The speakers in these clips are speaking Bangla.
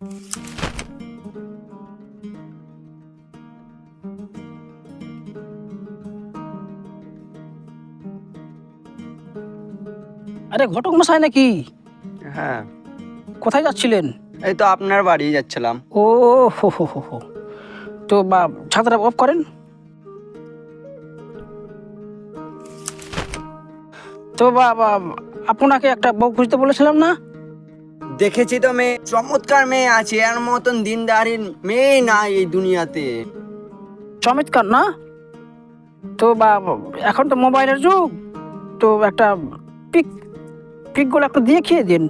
আরে ঘটক মশাই নাকি? হ্যাঁ। কোথায় যাচ্ছিলেন? এই তো আপনার বাড়ি যাচ্ছিলাম। ও হো হো হো হো। তো বা ছাতাটা অফ করেন। তো বা বা, আপনাকে একটা বউ খুঁজতে বলেছিলাম না? দেখেছি তো মেয়ে চমৎকার মেয়ে আছে এর মতন দিনদারির মেয়ে নাই এই দুনিয়াতে। চমৎকার না? তো বা এখন তো মোবাইলের যুগ তো একটা পিক পিকগুলো একটু দিয়ে খেয়ে দিন।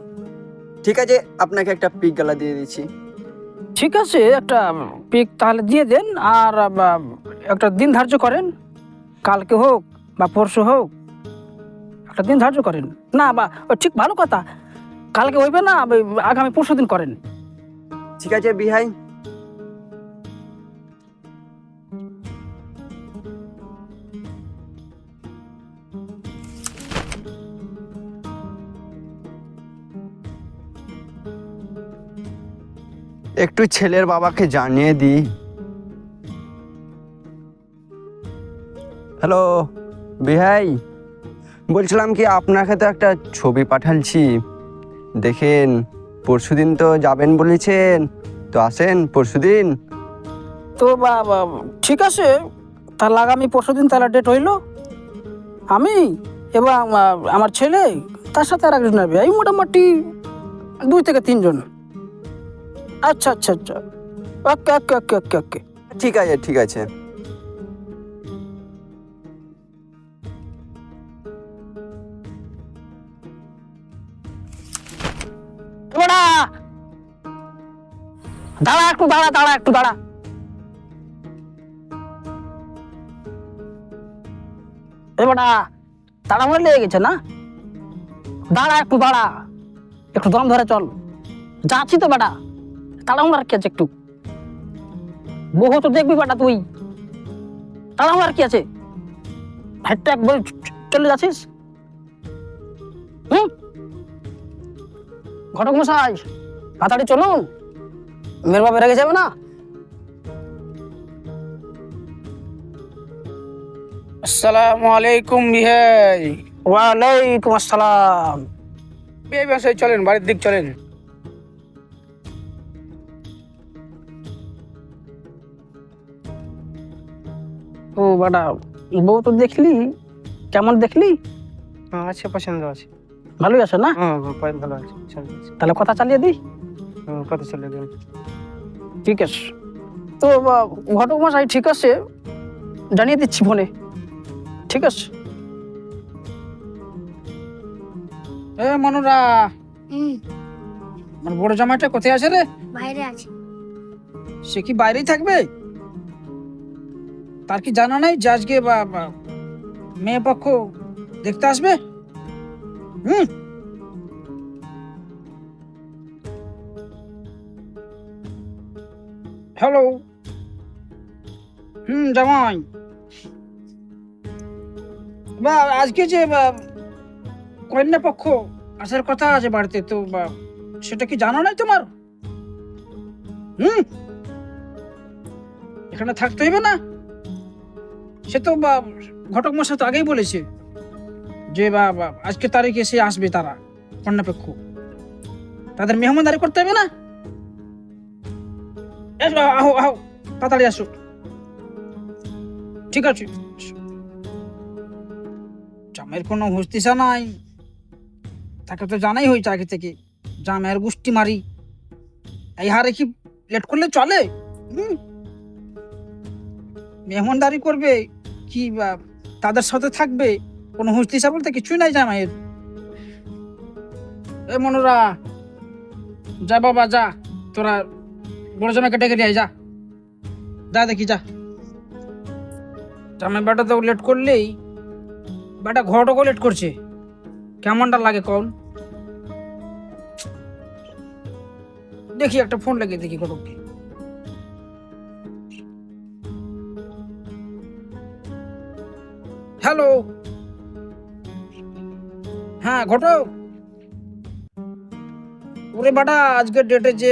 ঠিক আছে আপনাকে একটা পিক গালা দিয়ে দিচ্ছি। ঠিক আছে একটা পিক তাহলে দিয়ে দেন আর একটা দিন ধার্য করেন কালকে হোক বা পরশু হোক একটা দিন ধার্য করেন। না বা ও ঠিক ভালো কথা কালকে হইবে না আগামী পরশু দিন করেন। ঠিক আছে, বিহাই। একটু ছেলের বাবাকে জানিয়ে দিই হ্যালো, বিহাই। বলছিলাম কি, আপনাকে তো একটা ছবি পাঠালছি। দেখেন পরশুদিন তো যাবেন বলেছেন। তো আসেন পরশুদিন। তো বা বা, ঠিক আছে তাহলে আগামী পরশু দিন তাহলে ডেট হইল। আমি এবং আমার ছেলে তার সাথে আর একজন নেবে এই মোটামুটি দুই থেকে তিনজন। আচ্ছা আচ্ছা আচ্ছা। ওকে ওকে ওকে ওকে ওকে। ঠিক আছে ঠিক আছে। দাঁড়া একটু দাঁড়া দাঁড়া, একটু দাঁড়া। এবারটা তাড়াহুড়ো লেগে গেছে না? দাঁড়া একটু দাঁড়া, একটু দম ধরে চল। যাচ্ছি তো বেটা তাড়াহুড়ার কি আছে একটু? বহু তো দেখবি বেটা তুই। তাড়াহুড়ার কি আছে? হেঁটে একবার চলে যাচ্ছিস? হুম? ঘটক মশাই, তাড়াতাড়ি চলুন। মেয়ের বাবা রেগে যাবে না আসসালামু আলাইকুম বিহাই ওয়ালাইকুম আসসালাম বিয়ে বাসায় চলেন বাড়ির দিক চলেন ও বাটা বউ তো দেখলি কেমন দেখলি আছে পছন্দ আছে ভালোই আছে না হ্যাঁ ভালো আছে পছন্দ আছে তাহলে কথা চালিয়ে দিই কত চলে দিন ঠিক আছে। তো ঘটক মশাই ঠিক আছে? জানিয়ে দিচ্ছি ফোনে। ঠিক আছে? এ মনুরা! আমার বড় জামাইটা কোথায় আছে রে? বাইরে আছে। সে কি বাইরেই থাকবে? তার কি জানা নাই যে আজকে মেয়ে পক্ষ দেখতে আসবে? হুম? হ্যালো হুম জামাই। বা আজকে যে কন্যা পক্ষ আসার কথা আছে বাড়িতে তো বা সেটা কি জানা নাই তোমার? হুম। এখানে থাকতে হইবে না। সে তো বা ঘটক মশাই তো আগেই বলেছে যে বা বা, আজকে তারিখে সে আসবে তারা কন্যাপক্ষ তাদের মেহমানদারি করতে হবে না? আহো আহো তাড়াতাড়ি আসো। ঠিক আছে জামের কোনো হুস্তিসা নাই। তাকে তো জানাই হয়েছে আগে থেকে, জামের গুষ্টি মারি। এই হারে কি লেট করলে চলে? হুম। মেহমানদারি করবে, কি তাদের সাথে থাকবে, কোনো হুস্তিসা বলতে কিছুই নাই জামাইয়ের। এ মনোরা, যা বাবা, যা, তোরা বড় জামাইকে ডেকে নিয়ে আয়, যা। যা দেখি যা। জামাই বেটা তো লেট করলেই বেটা ঘরটাকেও লেট করছে। কেমনটা লাগে কন দেখি একটা ফোন লাগিয়ে দেখি ঘটককে। হ্যালো হ্যাঁ ঘটক? ওরে বাটা আজকের ডেটে যে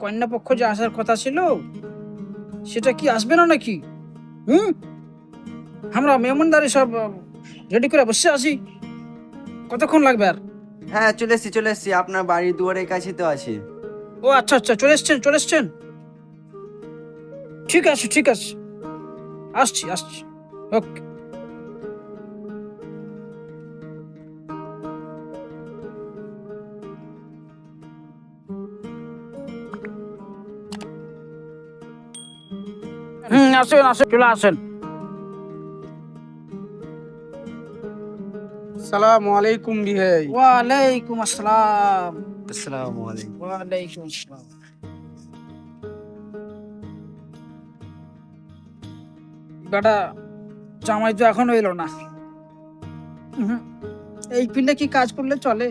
আহ, কন্যা পক্ষ যে আসার কথা ছিল সেটা কি আসবে না নাকি? হুম? আমরা মেহমানদারি সব রেডি করে বসে আসি কতক্ষণ লাগবে আর? হ্যাঁ চলে এসছি চলে এসছি। আপনার বাড়ির দুয়ারের কাছে তো আছি। ও আচ্ছা আচ্ছা চলে এসছেন চলে এসছেন। ঠিক আছে ঠিক আছে। আসছি আসছি। ওকে। আসেন আসেন চলে আসেন। সালাম আলাইকুম বিহাই। ওয়ালাইকুম আসসালাম। আসসালামু আলাইকুম। ওয়ালাইকুম আসসালাম। বেটা জামাই তো এখনও এলো না। এই পিলে কি কাজ করলে চলে?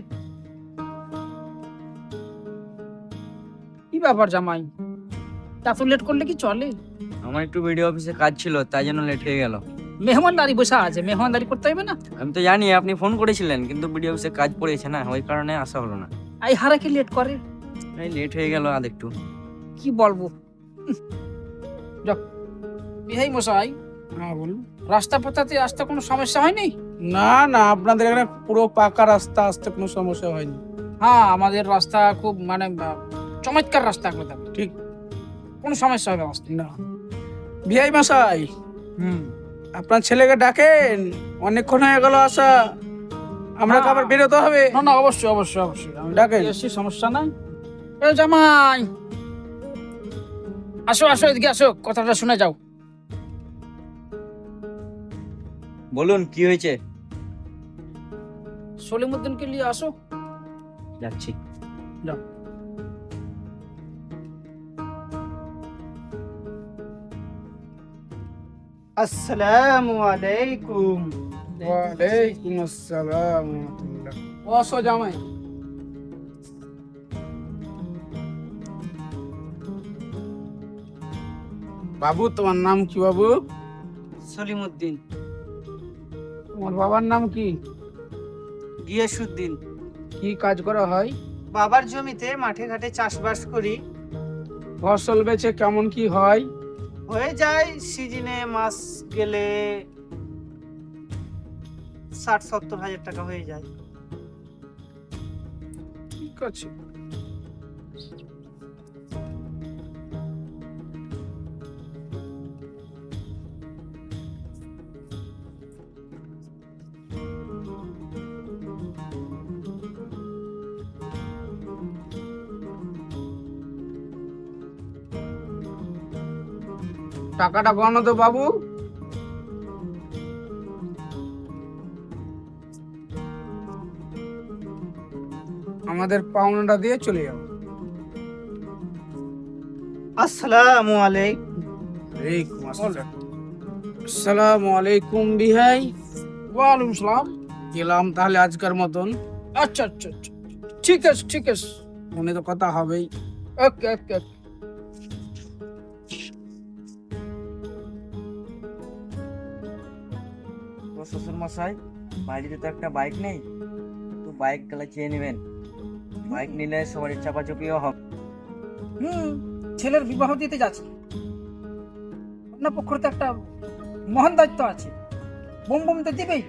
কি ব্যাপার জামাই? এত লেট করলে কি চলে? আমার একটু ভিডিও অফিসে কাজ ছিল তাই জন্য লেট হয়ে গেল। মেহমানদারি বসে আছে মেহমানদারি করতে হবে না? আমি তো জানি আপনি ফোন করেছিলেন কিন্তু ভিডিও অফিসে কাজ পড়েছে না ওই কারণে আসা হলো না। এই হারা কি লেট করে? এই লেট হয়ে গেল আদ একটু। কি বলব? যাক বিহাই মশাই। হ্যাঁ বলুন। রাস্তা পথাতে আসতে কোনো সমস্যা হয়নি? না না আপনাদের এখানে পুরো পাকা রাস্তা আসতে কোনো সমস্যা হয়নি। হ্যাঁ আমাদের রাস্তা খুব মানে চমৎকার রাস্তা একদম ঠিক। কোনো সমস্যা হবে না। বিহাই মশাই। হুম। আপনার ছেলেকে ডাকেন অনেকক্ষণ হয়ে গেল আসা আমরা। আবার বেরোতে হবে। না না অবশ্যই অবশ্যই অবশ্যই। আমি ডাকেন। এসছি সমস্যা নাই। এ জামাই! আসো আসো এদিকে আসো কথাটা শুনে যাও। বলুন কি হয়েছে? সলিমুদ্দিনকে নিয়ে আসো। যাচ্ছি। আসসালামু আলাইকুম ওয়ালাইকুম আসসালাম বসো জামাই। বাবু তোমার নাম কি বাবু? সলিমুদ্দিন। তোমার বাবার নাম কি? গিয়াসুদ্দিন। কি কাজ করা হয়? বাবার জমিতে মাঠে ঘাটে চাষবাস করি। ফসল বেচে কেমন কি হয়? হয়ে যায় সিজনে মাস গেলে ষাট সত্তর হাজার টাকা হয়ে যায়। ঠিক আছে। টাকাটা গণ তো বাবু? আমাদের পাওনাটা দিয়ে চলে যাও। আসসালামু আলাইকুম। ওয়ালাইকুম আসসালাম। আসসালামু আলাইকুম বিহাই। ওয়ালাইকুম সালাম। গেলাম তাহলে আজকের মতন। আচ্ছা আচ্ছা আচ্ছা। ঠিক আছে ঠিক আছে। মনে তো কথা হবেই। ওকে ওকে ওকে। মশাই, বাড়িতে তো একটা বাইক নেই, তো বাইক গেলে চেয়ে নেবেন। বাইক নিলে সবার চাপাচুপিও হবে। হুম, ছেলের বিবাহ দিতে যাচ্ছে। আপনার পক্ষর তো একটা মহান দায়িত্ব আছে। বোম বোম তো দিবেই,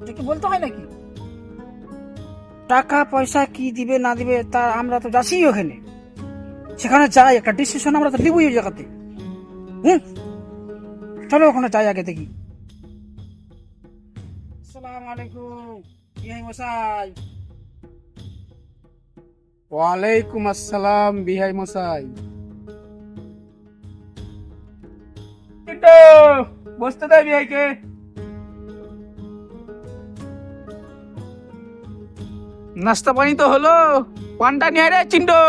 এটা কি বলতে হয় নাকি? টাকা, পয়সা কি দিবে, না দিবে, তা আমরা তো যাচ্ছি ওখানে। সেখানে যাই, একটা ডিসিশন আমরা তো নিবই ওই জায়গাতে। হুম, চলো ওখানে যাই আগে দেখি। আলাইকুম। মশাই? ওয়ালাইকুম আসসালাম বিহাই মশাই। বসতে দেয় বিহাইকে নাস্তা পানি তো হলো। পানটা নিয়ে রে চিন্টো।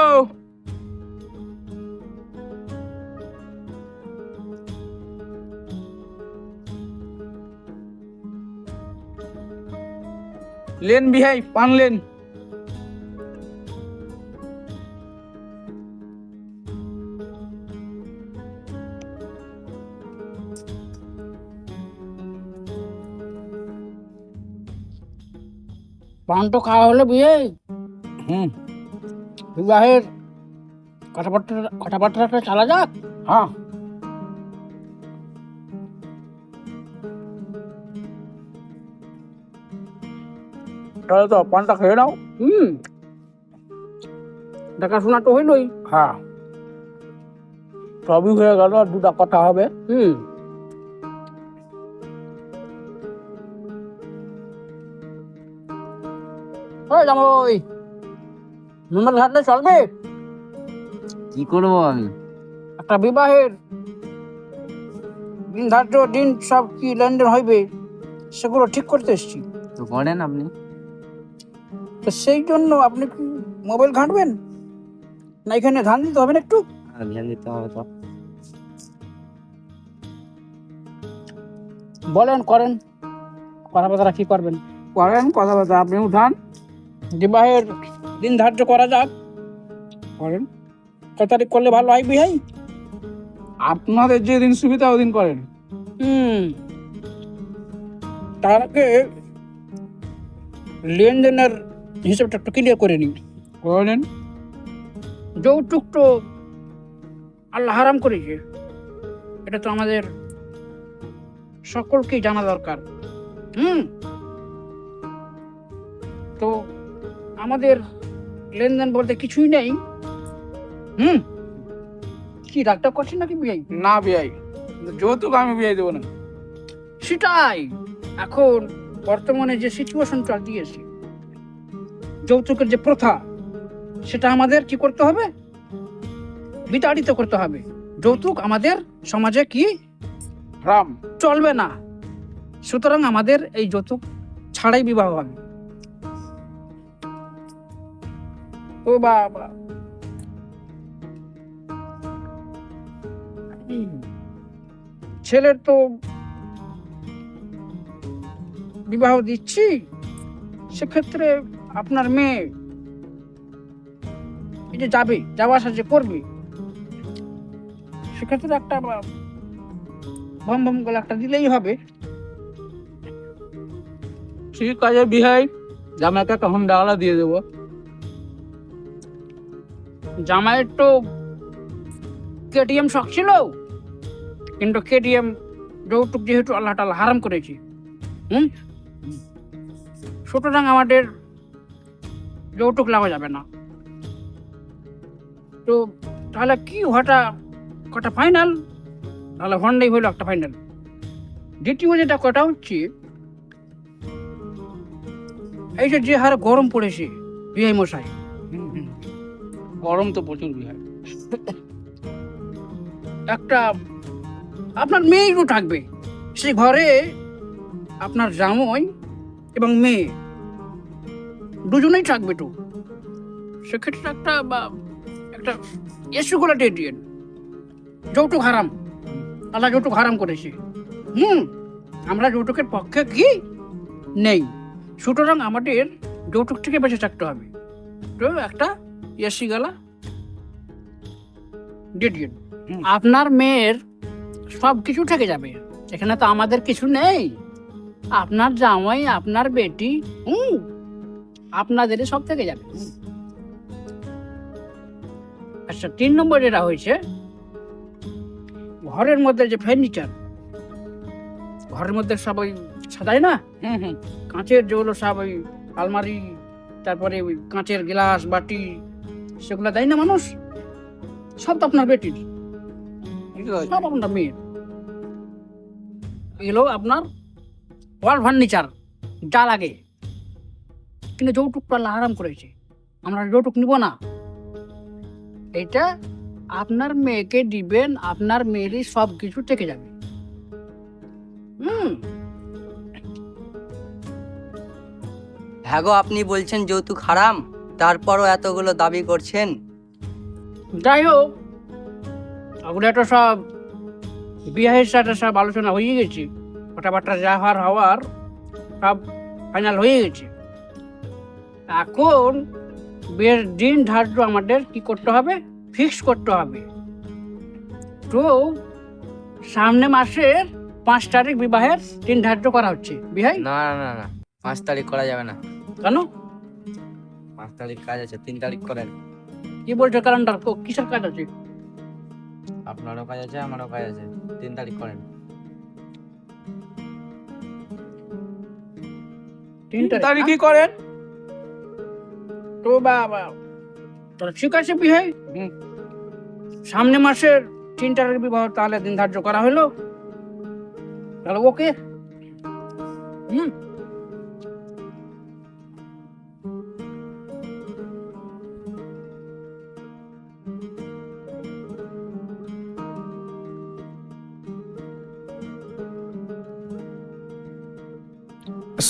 লেন বিহাই পান লেন। পান তো খাওয়া হলো বিয়ে হুম। বিবাহের কথাবার্তা কথাবার্তাটা চালা যাক। হ্যাঁ। তাহলে তো পানটা খেয়ে নাও। হুম। দেখাশোনা তো হইলই। হ্যাঁ। সবই হয়ে গেল আর দুটা কথা হবে। হুম। ওই নম্বর ঘাটলে চলবে? কি করব আমি? একটা বিবাহের দিন ধার্য দিন সব কি লেনদেন হইবে সেগুলো ঠিক করতে এসছি। তো করেন আপনি। তো সেই জন্য আপনি মোবাইল ঘাঁটবেন? না এখানে ধান দিতে হবে না একটু? ধ্যান দিতে হবে তো। বলেন করেন। কথাবার্তা কি করবেন? করেন কথাবার্তা আপনি উঠান। বিবাহের দিন ধার্য করা যাক। করেন। কত তারিখ করলে ভালো হয় বিহাই? আপনাদের যেদিন সুবিধা ওদিন করেন। হুম। তার আগে লেনদেনের হিসাবটা একটু ক্লিয়ার করে করে নেন যৌতুক তো আল্লাহ হারাম করেছে। এটা তো আমাদের সকলকেই জানা দরকার। হুম? তো আমাদের লেনদেন বলতে কিছুই নেই। হুম? কি ডাক্তার করছেন নাকি বিয়াই না বিয়াই যৌতুক আমি বিয়াই দেবো না। সেটাই। এখন বর্তমানে যে সিচুয়েশন চল দিয়েছে যৌতুকের যে প্রথা সেটা আমাদের কি করতে হবে? বিতাড়িত করতে হবে। যৌতুক আমাদের সমাজে কি? রাম চলবে না। সুতরাং আমাদের এই যৌতুক ছাড়াই বিবাহ হবে। ও বাবা। ছেলের তো বিবাহ দিচ্ছি সেক্ষেত্রে আপনার মেয়ে। এই যে যাবে যাওয়া আসা যে করবে। সেক্ষেত্রে একটা ভম ভম করে একটা দিলেই হবে। ঠিক আছে বিহাই। জামাইকে একটা হুন্ডাওয়ালা দিয়ে দেবো। জামাইয়ের তো কেটিএম শখ ছিল কিন্তু কেটিএম যৌতুক যেহেতু আল্লাহ তাআলা হারাম করেছি হুম? সুতরাং আমাদের যৌতুক লাগা যাবে না। তো তাহলে কি হটা কটা ফাইনাল তাহলে হন্ডাই হইল একটা ফাইনাল দ্বিতীয় যেটা কটা হচ্ছে এই যে হারে গরম পড়েছে বিআই মশাই। গরম তো প্রচুর বিহাই একটা আপনার মেয়েরও থাকবে। সে ঘরে আপনার জামাই এবং মেয়ে। দুজনেই থাকবে তো। সেক্ষেত্রে একটা বা একটা এসুগুলো দিন যৌতুক হারাম। আল্লাহ যৌতুক হারাম করেছে। হুম আমরা যৌতুকের পক্ষে কি? নেই। সুতরাং আমাদের যৌতুক থেকে বেঁচে থাকতে হবে। তো একটা এসি গালা দিয়ে আপনার মেয়ের সব কিছু থেকে যাবে। এখানে তো আমাদের কিছু নেই। আপনার জামাই আপনার বেটি হুম। আপনাদের সব থেকে যাবে। আচ্ছা তিন নম্বর যেটা হয়েছে ঘরের মধ্যে যে ফার্নিচার ঘরের মধ্যে সব ওই সাজায় না? হুম হুম। কাঁচের যেগুলো সব ওই আলমারি তারপরে ওই কাঁচের গ্লাস বাটি সেগুলো দেয় না মানুষ? সব তো আপনার বেটির। সব আপনার মেয়ের। এগুলো আপনার ওয়াল ফার্নিচার যা লাগে। কিন্তু যৌতুকটা আল্লাহ হারাম করেছে। আমরা যৌতুক নিব না। এটা আপনার মেয়েকে দিবেন আপনার মেয়েরই সব কিছু থেকে যাবে। হুম। হ্যাঁ গো আপনি বলছেন যৌতুক হারাম তারপরও এতগুলো দাবি করছেন। যাই হোক ওগুলো তো সব বিবাহের সাথে সব আলোচনা হয়ে গেছে। কথাবার্তা যা হওয়ার হওয়ার সব ফাইনাল হয়ে গেছে। এখন বিয়ের দিন ধার্য আমাদের কি করতে হবে? ফিক্স করতে হবে। তো সামনে মাসের পাঁচ তারিখ বিবাহের দিন ধার্য করা হচ্ছে। বিহাই? না না না না। পাঁচ তারিখ করা যাবে না। কেন? পাঁচ তারিখ কাজ আছে তিন তারিখ করেন। কি বলছো ক্যালেন্ডার কিসের কাজ আছে? আপনারও কাজ আছে আমারও কাজ আছে। তিন তারিখ করেন। তিন তারিখ তারিখ কি করেন। তো বাবা তাহলে ঠিক আছে বিহাই। সামনে মাসের তিনটার বিবাহ তাহলে দিন ধার্য করা হলো। তাহলে ওকে। হুম।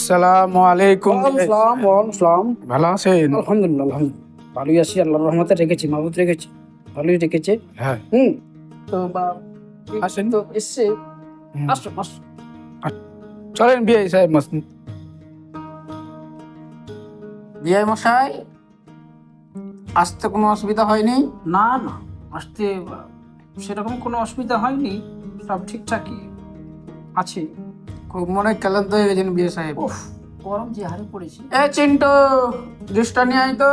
আসসালামু আলাইকুম। সালাম ওয়ালাইকুম সালাম। ভালো আছেন? আলহামদুলিল্লাহ আলহামদুলিল্লাহ। ভালোই আছি আল্লাহর রহমতে রেখেছি মাহবুদ রেখেছি ভালোই রেখেছে। হ্যাঁ। হুম। তো বা আসেন। তো এসছে। হুম। আসো আসো। চলেন বিয়ে সাহেব বিআই মশাই আসতে কোনো অসুবিধা হয়নি? না না আসতে সেরকম কোনো অসুবিধা হয়নি সব ঠিকঠাকই আছে। খুব মনে হয় ক্লান্ত হয়ে গেছেন বিয়ে সাহেব। উফ গরম যে হারে পড়েছে। এ চিন্টু জুসটা নিয়ে আয় তো।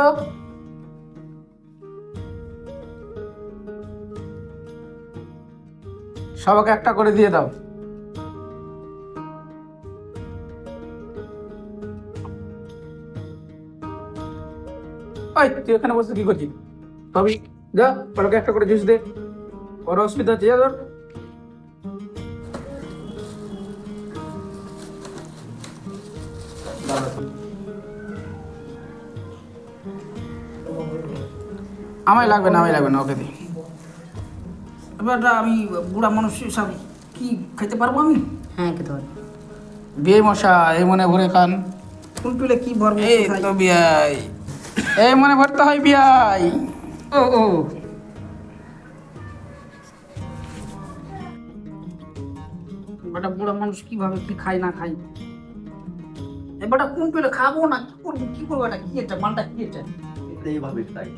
সবাইকে একটা করে দিয়ে দাও। ওই তুই এখানে বসে কি করছিস? ভাবি যা ওকে একটা করে জুস দে। ওর অসুবিধা হচ্ছে যা ধর। আমায় লাগবে না আমায় লাগবে না ওকে দিই এবারটা আমি বুড়া মানুষ সব কি খেতে পারব আমি? হ্যাঁ খেতে পারি বিয়ে মশা এই মনে ভরে খান ফুল টুলে কি ভরবো এই তো বিয়াই। এই মনে ভরতে হয় বিয়াই। ও ও। বেটা বুড়া মানুষ কীভাবে কি খায় না খায়? এবারটা কোন পেলে খাব না কি করব কি করব এটা? কি এটা? মালটা কি এটা? এইভাবে তাই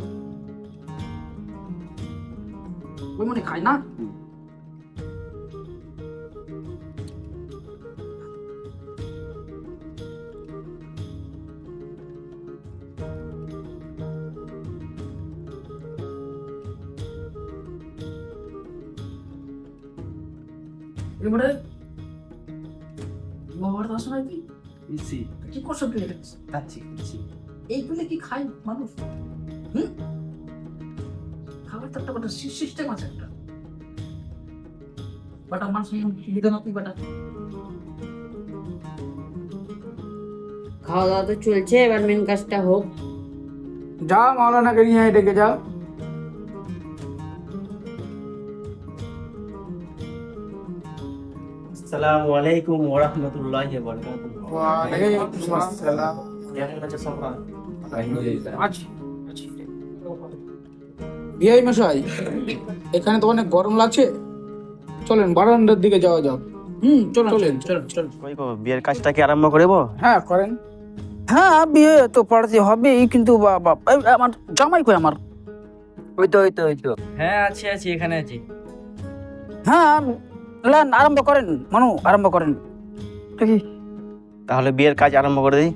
ওই মনে খায় না? কি করছ তুই এটা কাচ্ছি কাচ্ছি এই কি খায় মানুষ? হুম? খাবার তো একটা সিস্টেম আছে একটা। বাটা মানুষ সুবিধা না তুই বাটা। খাওয়া দাওয়া তো চলছে এবার মেন কাজটা হোক। যাও মাওলানাকে নিয়ে ডেকে যাও আসসালামু আলাইকুম ওয়া রাহমাতুল্লাহি ওয়া বারাকাতুহু। ওয়ালাইকুম আসসালাম। কেমন আছে সবাই আচ্ছা বিআই মশাই এখানে তো অনেক গরম লাগছে। চলেন বারান্দার দিকে যাওয়া যাক। হুম চলো চলেন। চলো চলো কই বিয়ের কাজটা কি আরম্ভ করব? হ্যাঁ করেন। হ্যাঁ বিয়ে তো পড়াতে হবেই কিন্তু বাবা আমার জামাই কই আমার? ওই তো ওই তো ওই তো। হ্যাঁ আছি আছি এখানে আছি। হ্যাঁ লেন আরম্ভ করেন মানু আরম্ভ করেন। দেখি। তাহলে বিয়ের কাজ আরম্ভ করে দিই?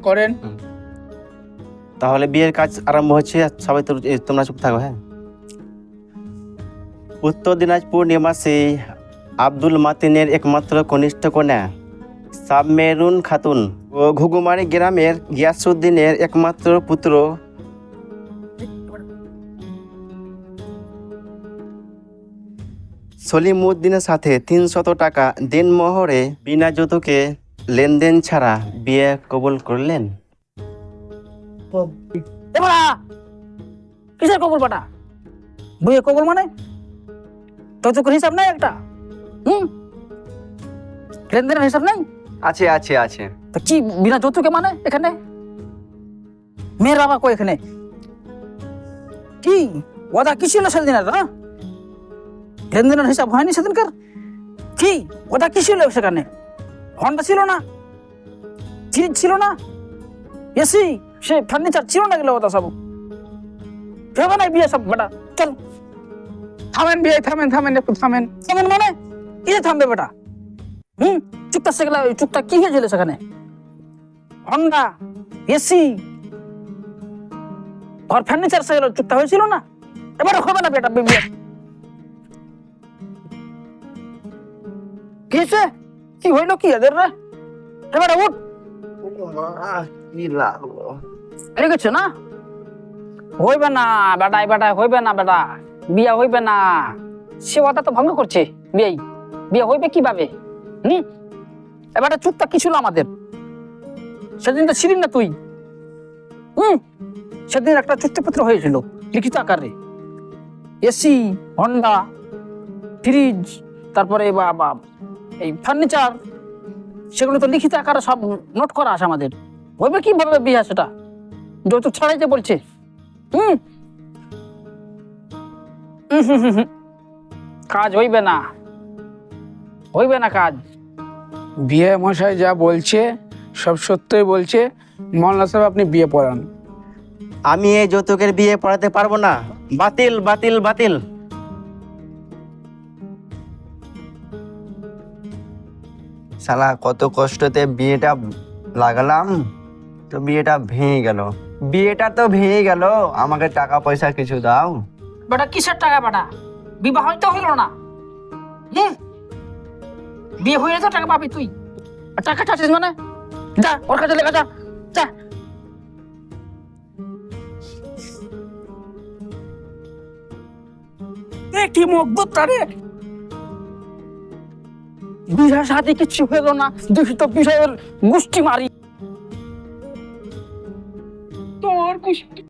করেন। তাহলে বিয়ের কাজ আরম্ভ হচ্ছে সবাই তো তোমরা চুপ থাকো হ্যাঁ? উত্তর দিনাজপুর নিবাসী আব্দুল মাতিনের একমাত্র কনিষ্ঠ কন্যা সাবমেরুন খাতুন ও ঘুঘুমারি গ্রামের গিয়াসুদ্দিনের একমাত্র পুত্র সলিমুদ্দিনের সাথে তিনশত টাকা দিনমোহরে বিনা যৌতুকে লেনদেন ছাড়া বিয়ে কবুল করলেন? কিসের কবুল বাটা? বইয়ে কবুল মানে? যৌতুকের হিসাব নাই একটা? হুম? লেনদেনের হিসাব নাই? আছে আছে আছে। তো কি বিনা যৌতুকে মানে এখানে? মেয়ের বাবা কই এখানে? কি? ওদা কি ছিল সেদিনের হ্যাঁ? লেনদেনের হিসাব হয়নি সেদিনকার? কি? ওদা কি ছিল সেখানে? হন্ডা ছিল না? ফ্রিজ ছিল না? এসি? সে ফার্নিচার ছিল না গেলে ওটা সব? ভেবে নাই বিয়ে সব বেটা। চল। থামেন বিআই থামেন থামেন, একটু থামেন। কেমন মানে? কিসে থামবে বেটা? হুম? চুপটা সেগুলা চুপটা কি হয়েছিল সেখানে? Honda, AC? ঘর ফার্নিচার সে চুক্তা হয়েছিল না? এবারে হবে না বেটা, বিয়ে? কি হয়েছে? কি হইল কি এদের রে? এবারে উঠ। কি লাগল লেগেছে না? হইবে না, বেটা, এই বেটা হইবে না, বেটা। বিয়া হইবে না। সে কথা তো ভঙ্গ করছে বিয়ে বিয়ে হইবে কীভাবে? হুম? এবারে চুপটা কি ছিল আমাদের? সেদিন তো ছিলি না তুই। হুম? সেদিন একটা চুক্তিপত্র হয়েছিল, লিখিত আকারে। এসি, হন্ডা, ফ্রিজ, তারপরে বা এই ফার্নিচার সেগুলো তো লিখিত আকারে সব নোট করা আছে আমাদের। হইবে কীভাবে বিয়া সেটা? যৌতুক ছাড়াইতে বলছে। হুম। কাজ হইবে না। হইবে না কাজ। বিয়ে মশাই যা বলছে সব সত্যই বলছে। মৌলানা সাহেব আপনি বিয়ে পড়ান। আমি এই যৌতুকের বিয়ে পড়াতে পারব না। বাতিল বাতিল বাতিল। শালা কত কষ্টতে বিয়েটা লাগালাম তো বিয়েটা ভেঙে গেল। বিয়েটা তো ভেঙে গেল আমাকে টাকা পয়সা কিছু দাও। বেটা কিসের টাকা বেটা? বিবাহ তো হলো না। হুম? বিয়ে হয়ে তো টাকা পাবি তুই। টাকা চাচ্ছিস মানে? যা ওর কাছে লেখা যা যা। এ, কি মুগ্ধ বিহার সাথে কিচ্ছু হলো না। দূষিত বিষয়ের গোষ্ঠী মারি। তোর গোষ্ঠী